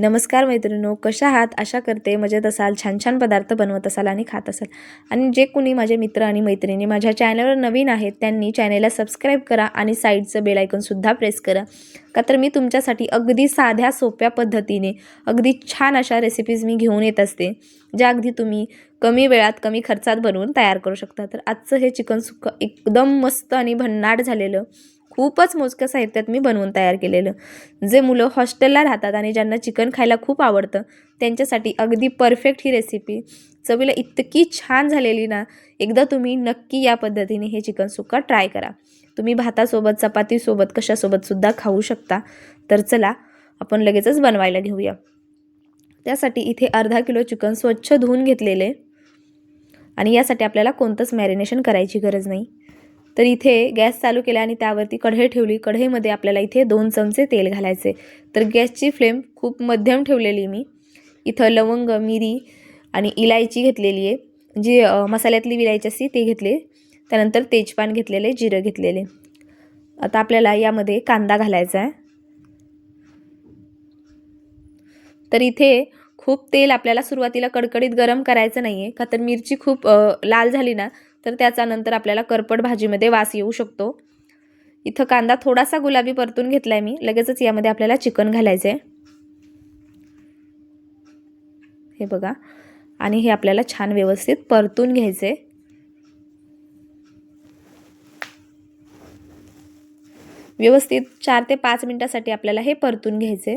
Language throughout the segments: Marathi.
नमस्कार मैत्रिणो कशा आहात? आशा करते मजेत असाल छान छान पदार्थ बनवत असाल आणि खात असाल. आणि जे कुणी माझे मित्र आणि मैत्रिणी माझ्या चॅनलवर नवीन आहेत त्यांनी चॅनलला सबस्क्राईब करा आणि साईडचं बेलायकनसुद्धा प्रेस करा. का तर मी तुमच्यासाठी अगदी साध्या सोप्या पद्धतीने अगदी छान अशा रेसिपीज मी घेऊन येत असते ज्या अगदी तुम्ही कमी वेळात कमी खर्चात बनवून तयार करू शकता. तर आजचं हे चिकन सुक्कं एकदम मस्त आणि भन्नाट झालेलं खूपच मोजकं साहित्यात मी बनवून तयार केलेलं. जे मुलं हॉस्टेलला राहतात आणि ज्यांना चिकन खायला खूप आवडतं त्यांच्यासाठी अगदी परफेक्ट ही रेसिपी चवीला इतकी छान झालेली ना एकदा तुम्ही नक्की या पद्धतीने हे चिकन सुक्का ट्राय करा. तुम्ही भातासोबत चपातीसोबत कशासोबतसुद्धा खाऊ शकता. तर चला आपण लगेचच बनवायला घेऊया. त्यासाठी इथे अर्धा किलो चिकन स्वच्छ धुवून घेतलेले. आणि यासाठी आपल्याला कोणतंच मॅरिनेशन करायची गरज नाही. तर इथे गॅस चालू केला आणि त्यावरती कढई ठेवली. कढईमध्ये आपल्याला इथे दोन चमचे तेल घालायचे. तर गॅसची फ्लेम खूप मध्यम ठेवलेली मी. इथं लवंग मिरी आणि इलायची घेतलेली आहे. जी मसाल्यातली विलायची असते ते घेतले. त्यानंतर तेजपान घेतलेले जिरं घेतलेले. आता आपल्याला यामध्ये कांदा घालायचा आहे. तर इथे खूप तेल आपल्याला सुरुवातीला कडकडीत गरम करायचं नाही आहे का तर मिरची खूप लाल झाली ना तर त्याचा नंतर आपल्याला करपट भाजीमध्ये वास येऊ शकतो. इथं कांदा थोडासा गुलाबी परतून घेतला आहे मी. लगेचच यामध्ये आपल्याला चिकन घालायचं आहे हे बघा. आणि हे आपल्याला छान व्यवस्थित परतून घ्यायचं आहे व्यवस्थित चार ते पाच मिनटासाठी आपल्याला हे परतून घ्यायचे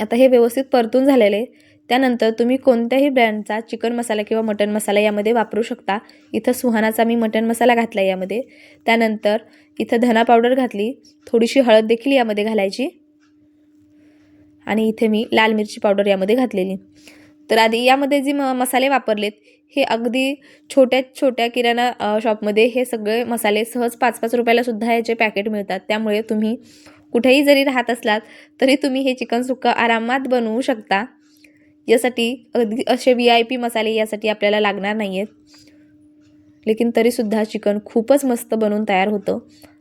आता हे व्यवस्थित परतून झालेले. त्यानंतर तुम्ही कोणत्याही ब्रँडचा चिकन मसाला किंवा मटन मसाला यामध्ये वापरू शकता. इथं सुहानाचा मी मटन मसाला घातला यामध्ये. त्यानंतर इथं धना पावडर घातली. थोडीशी हळद देखील यामध्ये घालायची. आणि इथे मी लाल मिरची पावडर यामध्ये घातलेली. तर आधी यामध्ये जे म मसाले वापरलेत हे अगदी छोट्या छोट्या किराणा शॉपमध्ये हे सगळे मसाले सहज पाच पाच रुपयालासुद्धा याचे पॅकेट मिळतात. त्यामुळे तुम्ही कुठेही जरी राहत असलात तरी तुम्ही हे चिकन सुक्का आरामात बनवू शकता. यासाठी अगदी असे व्ही आय पी मसाले यासाठी आपल्याला लागणार नाही आहेत लेकिन तरीसुद्धा चिकन खूपच मस्त बनवून तयार होतं.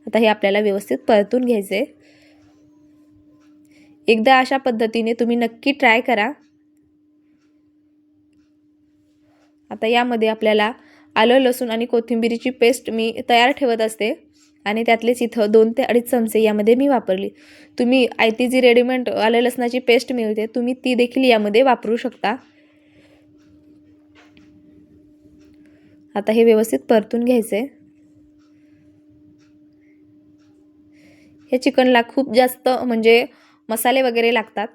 आता हे आपल्याला व्यवस्थित परतून घ्यायचे एकदा अशा पद्धतीने तुम्ही नक्की ट्राय करा. आता यामध्ये आपल्याला आलं लसूण आणि कोथिंबिरीची पेस्ट मी तयार ठेवत असते. आणि त्यातलेच इथं दोन ते अडीच चमचे यामध्ये मी वापरली. तुम्ही आयती जी रेडीमेड आलं लसणाची पेस्ट मिळते तुम्ही ती देखील यामध्ये वापरू शकता. आता हे व्यवस्थित परतून घ्यायचे. हे चिकनला खूप जास्त म्हणजे मसाले वगैरे लागतात.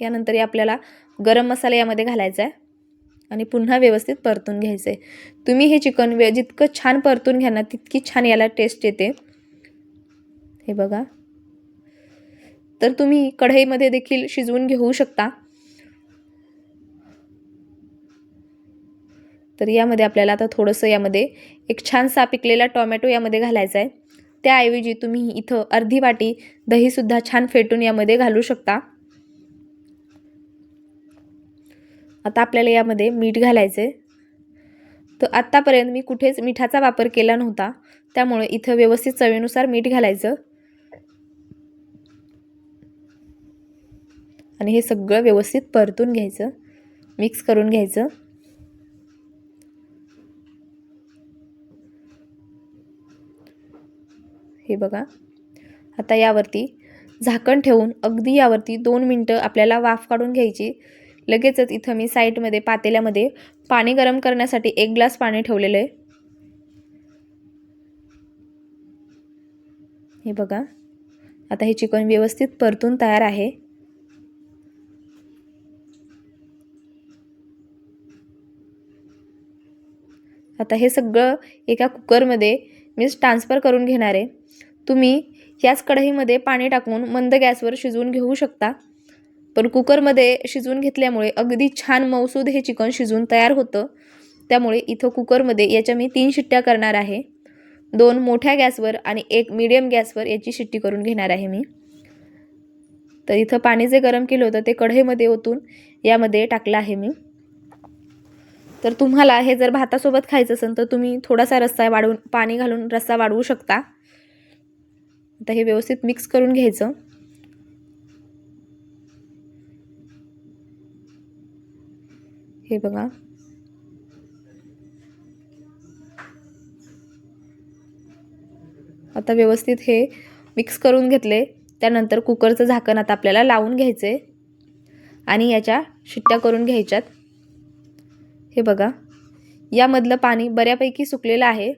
यानंतर आपल्याला गरम मसाला यामध्ये घालायचा आहे आणि पुन्हा व्यवस्थित परतून घ्यायचं. आहे तुम्ही हे चिकन वे जितकं छान परतून घ्या ना तितकी छान याला टेस्ट येते. हे बघा. तर तुम्ही कढईमध्ये देखील शिजवून घेऊ शकता. तर यामध्ये आपल्याला आता थोडंसं यामध्ये एक छानसा पिकलेला टोमॅटो यामध्ये घालायचा आहे. त्याऐवजी तुम्ही इथं अर्धी वाटी दहीसुद्धा छान फेटून यामध्ये घालू शकता. आता आपल्याला यामध्ये मीठ घालायचं आहे तर आत्तापर्यंत मी कुठेच मिठाचा वापर केला नव्हता. त्यामुळे इथं व्यवस्थित चवीनुसार मीठ घालायचं. आणि हे सगळं व्यवस्थित परतून घ्यायचं. मिक्स करून घ्यायचं. हे बघा. आता यावरती झाकण ठेवून अगदी यावरती दोन मिनटं आपल्याला वाफ काढून घ्यायची. लगेचच इथं मी साईडमध्ये पातेल्यामध्ये पाणी गरम करण्यासाठी एक ग्लास पाणी ठेवलेलं आहे. हे बघा आता हे चिकन व्यवस्थित परतून तयार आहे. आता हे सगळं एका कुकरमध्ये मी ट्रान्सफर करून घेणार आहे. तुम्ही याच कढईमध्ये पाणी टाकून मंद गॅसवर शिजवून घेऊ शकता. पण कुकरमध्ये शिजवून घेतल्यामुळे अगदी छान मौसूद हे चिकन शिजवून तयार होतं. त्यामुळे इथं कुकरमध्ये याच्या मी तीन शिट्ट्या करणार आहे. दोन मोठ्या गॅसवर आणि एक मीडियम गॅसवर याची शिट्टी करून घेणार आहे मी. तर इथं पाणी जे गरम केलं होतं ते कढईमध्ये ओतून यामध्ये टाकलं आहे मी. तर तुम्हाला हे जर भातासोबत खायचं असेल तर तुम्ही थोडासा रस्सा वाढवून पाणी घालून रस्सा वाढवू शकता. आता हे व्यवस्थित मिक्स करून घ्यायचं. हे बघा. आता व्यवस्थित हे मिक्स करून घेतले. त्यानंतर कुकरचं झाकण आता आपल्याला लावून घ्यायचं आहे आणि याच्या शिट्ट्या करून घ्यायच्यात. हे बघा. यामधलं पाणी बऱ्यापैकी सुकलेलं आहे.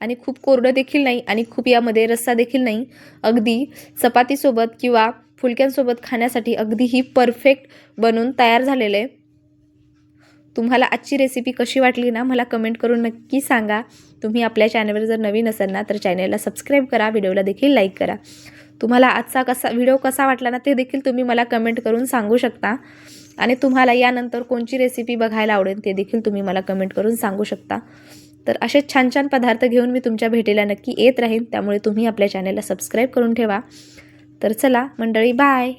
आणि खूप कोरडं देखील नाही आणि खूप यामध्ये रस्सा देखील नाही. अगदी चपातीसोबत किंवा फुलक्यांसोबत खाण्यासाठी अगदी ही परफेक्ट बनून तयार झालेलं आहे. तुम्हाला आजची रेसिपी कशी वाटली ना मला कमेंट करून नक्की सांगा. तुम्ही आपल्या चॅनलवर जर नवीन असाल ना तर चॅनलला सबस्क्राईब करा व्हिडिओला देखील लाईक करा. तुम्हाला आजचा कसा व्हिडिओ कसा वाटला ना ते देखील तुम्ही मला कमेंट करून सांगू शकता. आणि तुम्हाला यानंतर कोणची रेसिपी बघायला आवडेल ते देखील तुम्ही मला कमेंट करून सांगू शकता. तर असे छान छान पदार्थ घेऊन मी तुमच्या भेटीला नक्की येत राहीन. त्यामुळे तुम्ही आपल्या चॅनलला सबस्क्राईब करून ठेवा. तर चला मंडळी बाय